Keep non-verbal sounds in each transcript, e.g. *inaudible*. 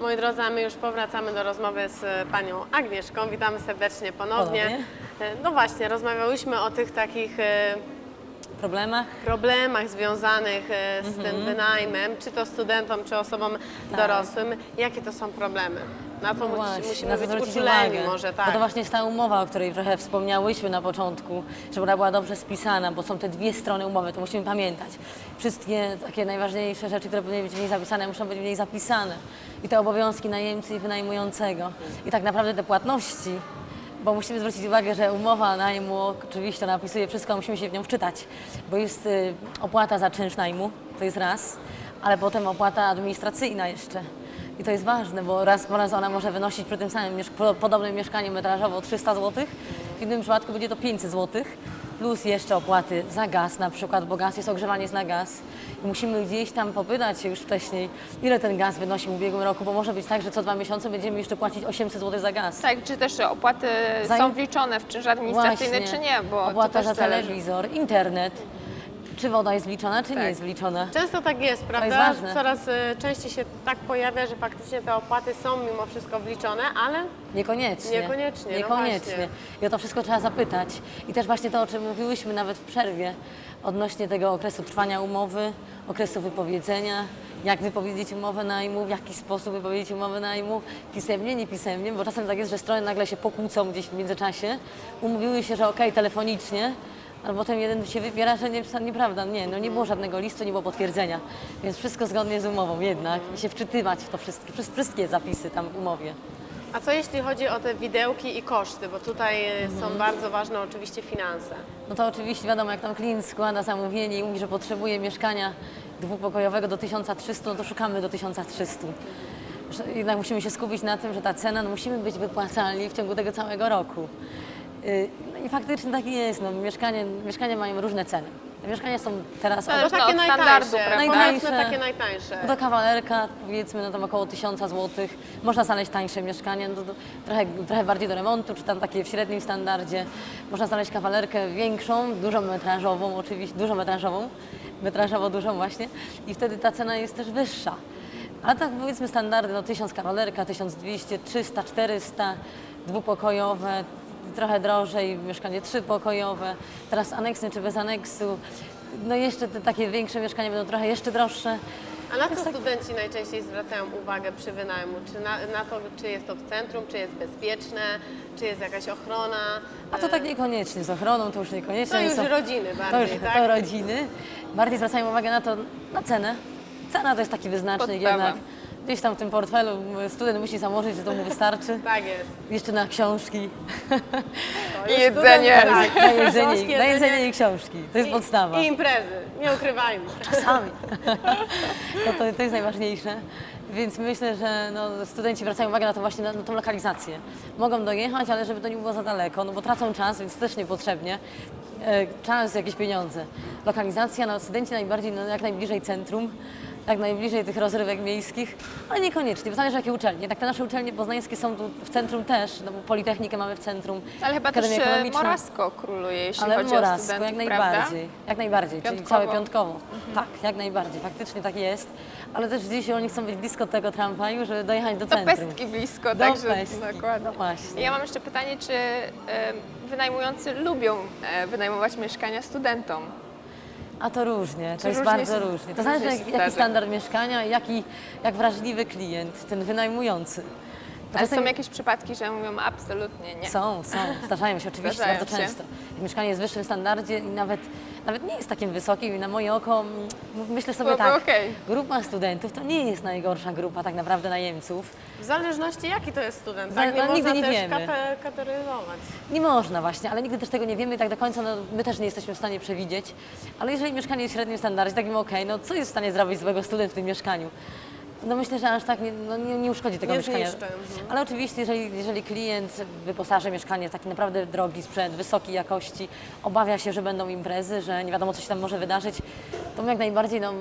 Moi drodzy, a my już powracamy do rozmowy z e, panią Agnieszką. Witamy serdecznie ponownie. E, No właśnie, rozmawiałyśmy o tych takich e, problemach. problemach związanych e, z Mhm. tym wynajmem, czy to studentom, czy osobom dorosłym. Jakie to są problemy? Na co Tak. Musi- właśnie, musimy na być zwrócić uczuleni uwagę. może, Bo tak. to właśnie jest ta umowa, o której trochę wspomniałyśmy na początku, żeby ona była dobrze spisana, bo są te dwie strony umowy, to musimy pamiętać. Wszystkie takie najważniejsze rzeczy, które powinny być w niej zapisane, muszą być w niej zapisane. I te obowiązki najemcy i wynajmującego. I tak naprawdę te płatności, bo musimy zwrócić uwagę, że umowa najmu oczywiście ona opisuje wszystko, musimy się w nią wczytać, bo jest y, opłata za czynsz najmu, to jest raz, ale potem opłata administracyjna jeszcze. I to jest ważne, bo raz po raz ona może wynosić przy tym samym podobnym mieszkaniu metrażowo 300 zł, w innym przypadku będzie to 500 zł, plus jeszcze opłaty za gaz na przykład, bo gaz jest ogrzewanie jest na gaz. I musimy gdzieś tam popytać się już wcześniej, ile ten gaz wynosił w ubiegłym roku, bo może być tak, że co dwa miesiące będziemy jeszcze płacić 800 zł za gaz. Tak, czy też opłaty są wliczone w czynsz administracyjny, Właśnie. czy nie? Bo to Opłata też za zależy. telewizor, internet. Czy woda jest wliczona, czy nie Tak. jest wliczona? Często tak jest, prawda? jest ważne. Coraz e, częściej się tak pojawia, że faktycznie te opłaty są mimo wszystko wliczone, ale Niekoniecznie. Niekoniecznie, no Niekoniecznie. właśnie. I o to wszystko trzeba zapytać. I też właśnie to, o czym mówiłyśmy nawet w przerwie, odnośnie tego okresu trwania umowy, okresu wypowiedzenia, jak wypowiedzieć umowę najmu, w jaki sposób wypowiedzieć umowę najmu, pisemnie, niepisemnie, bo czasem tak jest, że strony nagle się pokłócą gdzieś w międzyczasie, umówiły się, że okej, telefonicznie, ale potem jeden się wypiera, że nie, nieprawda, nie, no nie było żadnego listu, nie było potwierdzenia, więc wszystko zgodnie z umową jednak i się wczytywać w to wszystkie, wszy- wszystkie zapisy tam w umowie. A co jeśli chodzi o te widełki i koszty, bo tutaj Mhm. są bardzo ważne oczywiście finanse. No to oczywiście wiadomo, jak tam klient składa zamówienie i mówi, że potrzebuje mieszkania dwupokojowego do 1300, no to szukamy do 1300. Że Jednak musimy się skupić na tym, że ta cena, no musimy być wypłacalni w ciągu tego całego roku. Yy, No i faktycznie tak jest, no mieszkanie, mieszkania mają różne ceny. Mieszkania są teraz od To takie od standardu, najtańsze, prawda? powiedzmy Najtańsze. takie najtańsze. do kawalerka, powiedzmy, no tam około 1000 zł. Można znaleźć tańsze mieszkanie, no to, to trochę, trochę bardziej do remontu, czy tam takie w średnim standardzie. Można znaleźć kawalerkę większą, dużą metrażową, oczywiście, dużą metrażową, metrażowo dużą właśnie i wtedy ta cena jest też wyższa. Ale tak powiedzmy standardy, no 1000 kawalerka, 1200, 300, 400, dwupokojowe, trochę drożej, mieszkanie trzypokojowe, teraz aneksy czy bez aneksu. No jeszcze te takie większe mieszkania będą trochę jeszcze droższe. A na co studenci najczęściej zwracają uwagę przy wynajmu? Czy na, na to, czy jest to w centrum, czy jest bezpieczne, czy jest jakaś ochrona? A to tak niekoniecznie, z ochroną to już niekoniecznie. To już są- rodziny to bardziej, już tak? to rodziny. Bardziej zwracają uwagę na to, na cenę. Cena to jest taki wyznacznik Podstawa. jednak. Gdzieś tam w tym portfelu student musi założyć, że to mu wystarczy. Tak jest. Jeszcze na książki, już Jedzenie. student, na Tak. jedzenie, Książki, na jedzenie i książki. To jest I- podstawa. I imprezy, nie ukrywajmy. Czasami. *laughs* No to, to jest najważniejsze. Więc myślę, że no, studenci zwracają uwagę na to właśnie na, na tą lokalizację. Mogą dojechać, ale żeby to nie było za daleko, no bo tracą czas, więc też niepotrzebnie. E, czas, jakieś pieniądze. Lokalizacja, no studenci najbardziej, no, jak najbliżej centrum, jak najbliżej tych rozrywek miejskich, ale niekoniecznie, bo zależy jakie uczelnie. Tak te nasze uczelnie poznańskie są tu w centrum też, no bo Politechnikę mamy w centrum, Ale chyba też e, Ekonomiczna. Morasko króluje, jeśli Ale chodzi o Morasko, studentów, jak prawda? najbardziej. Jak najbardziej, czyli Piątkowo. całe piątkowo. Tak, jak najbardziej, faktycznie tak jest. Ale też gdzieś oni chcą być blisko tego tramwaju, żeby dojechać do Do centrum. pestki blisko, Do także Pestki, dokładnie. no. Ja mam jeszcze pytanie, czy e, wynajmujący lubią e, wynajmować mieszkania studentom? A to różnie, to Czy jest różnie bardzo się- różnie. To różnie zależy się jak, jaki zdarza. standard mieszkania i jaki, jak wrażliwy klient, ten wynajmujący. Ale czasem- są jakieś przypadki, że mówią absolutnie nie. Są, są. Zdarzają się oczywiście Zdarzają bardzo się. często. Mieszkanie jest w wyższym standardzie i nawet, nawet nie jest takim wysokim i na moje oko mm, myślę sobie Byłoby tak, okej. grupa studentów to nie jest najgorsza grupa tak naprawdę najemców. W zależności jaki to jest student, tak? Nie no, nigdy można nie też wiemy. kate- kategoryzować. Nie można właśnie, ale nigdy też tego nie wiemy i tak do końca no, my też nie jesteśmy w stanie przewidzieć. Ale jeżeli mieszkanie jest w średnim standardzie, takim okej, no co jest w stanie zrobić złego student w tym mieszkaniu? No myślę, że aż tak nie, no, nie, nie uszkodzi tego Nie mieszkania. zniszczy, mhm. Ale oczywiście, jeżeli, jeżeli klient wyposaży mieszkanie w taki naprawdę drogi sprzęt, wysokiej jakości, obawia się, że będą imprezy, że nie wiadomo, co się tam może wydarzyć, to my jak najbardziej no,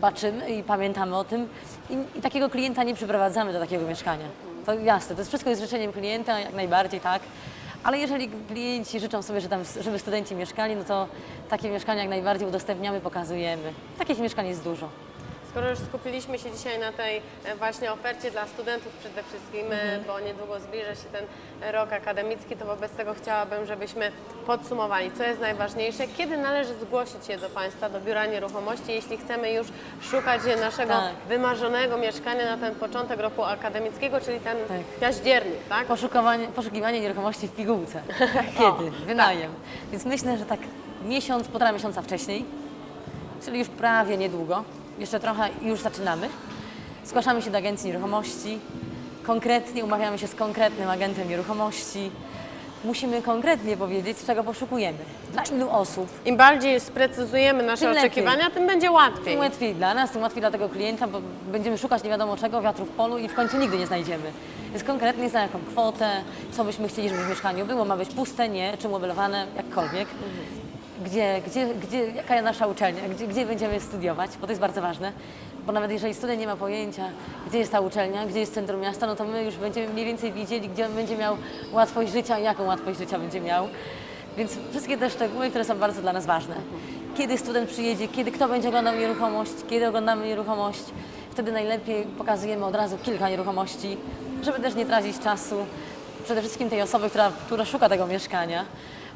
baczymy i pamiętamy o tym i, i takiego klienta nie przyprowadzamy do takiego mieszkania. To jasne, to jest wszystko jest życzeniem klienta, jak najbardziej, tak. Ale jeżeli klienci życzą sobie, że tam, żeby studenci mieszkali, no to takie mieszkania jak najbardziej udostępniamy, pokazujemy. Takich mieszkań jest dużo. Skoro już skupiliśmy się dzisiaj na tej e, właśnie ofercie dla studentów przede wszystkim, e, bo niedługo zbliża się ten rok akademicki, to wobec tego chciałabym, żebyśmy podsumowali, co jest najważniejsze, kiedy należy zgłosić się do Państwa, do Biura Nieruchomości, jeśli chcemy już szukać naszego Tak. wymarzonego mieszkania na ten początek roku akademickiego, czyli ten Tak. październik, tak? Poszukiwanie, poszukiwanie nieruchomości w pigułce. *laughs* *laughs* Kiedy? Wynajem. Więc myślę, że tak miesiąc, półtora miesiąca wcześniej, czyli już prawie niedługo, jeszcze trochę i już zaczynamy. Zgłaszamy się do agencji nieruchomości, konkretnie umawiamy się z konkretnym agentem nieruchomości. Musimy konkretnie powiedzieć, czego poszukujemy, dla ilu osób. Im bardziej sprecyzujemy nasze Tym lepiej. oczekiwania, tym będzie łatwiej. Tym łatwiej dla nas, tym łatwiej dla tego klienta, bo będziemy szukać nie wiadomo czego, wiatru w polu i w końcu nigdy nie znajdziemy. Więc konkretnie za jaką kwotę, co byśmy chcieli, żeby w mieszkaniu było, ma być puste, nie, czy mobelowane, jakkolwiek. Gdzie, gdzie, gdzie, jaka jest nasza uczelnia, gdzie, gdzie będziemy studiować, bo to jest bardzo ważne. Bo nawet jeżeli student nie ma pojęcia, gdzie jest ta uczelnia, gdzie jest centrum miasta, no to my już będziemy mniej więcej wiedzieli, gdzie on będzie miał łatwość życia i jaką łatwość życia będzie miał. Więc wszystkie te szczegóły, które są bardzo dla nas ważne. Kiedy student przyjedzie, kiedy kto będzie oglądał nieruchomość, kiedy oglądamy nieruchomość, wtedy najlepiej pokazujemy od razu kilka nieruchomości, żeby też nie tracić czasu. Przede wszystkim tej osoby, która, która szuka tego mieszkania.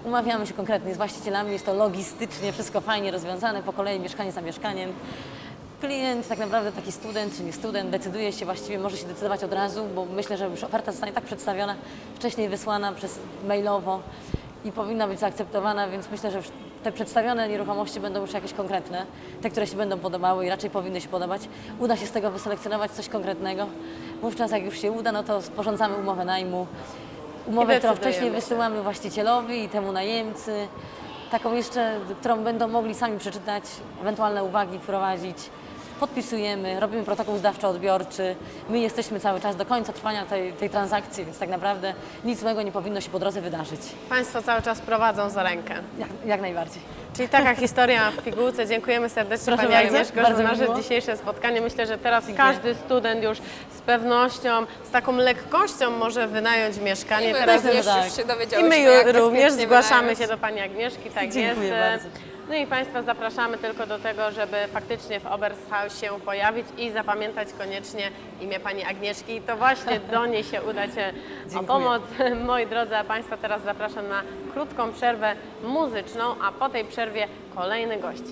Umawiamy się konkretnie z właścicielami, jest to logistycznie wszystko fajnie rozwiązane, po kolei mieszkanie za mieszkaniem. Klient, tak naprawdę taki student czy nie student, decyduje się właściwie, może się decydować od razu, bo myślę, że już oferta zostanie tak przedstawiona, wcześniej wysłana przez mailowo i powinna być zaakceptowana, więc myślę, że te przedstawione nieruchomości będą już jakieś konkretne, te, które się będą podobały i raczej powinny się podobać. Uda się z tego wyselekcjonować coś konkretnego. Wówczas jak już się uda, no to sporządzamy umowę najmu. Umowę, którą wcześniej wysyłamy właścicielowi i temu najemcy. Taką jeszcze, którą będą mogli sami przeczytać, ewentualne uwagi wprowadzić. Podpisujemy, robimy protokół zdawczo-odbiorczy. My jesteśmy cały czas do końca trwania tej, tej transakcji, więc tak naprawdę nic złego nie powinno się po drodze wydarzyć. Państwo cały czas prowadzą za rękę. Jak, jak najbardziej. Czyli taka historia w pigułce. Dziękujemy serdecznie Proszę Pani bardzo, Agnieszko bardzo za nasze miło. dzisiejsze spotkanie. Myślę, że teraz Dziękuję. każdy student już z pewnością, z taką lekkością może wynająć mieszkanie. I my teraz również tak. już się I my jak również bezpiecznie zgłaszamy wynająć. się do Pani Agnieszki, tak Dziękuję jest. bardzo. No i Państwa zapraszamy tylko do tego, żeby faktycznie w Oberhaus się pojawić i zapamiętać koniecznie imię Pani Agnieszki. To właśnie do niej się uda Cię *laughs* o pomoc. *laughs* Moi drodzy, a Państwa teraz zapraszam na krótką przerwę muzyczną, a po tej przerwie kolejny gość.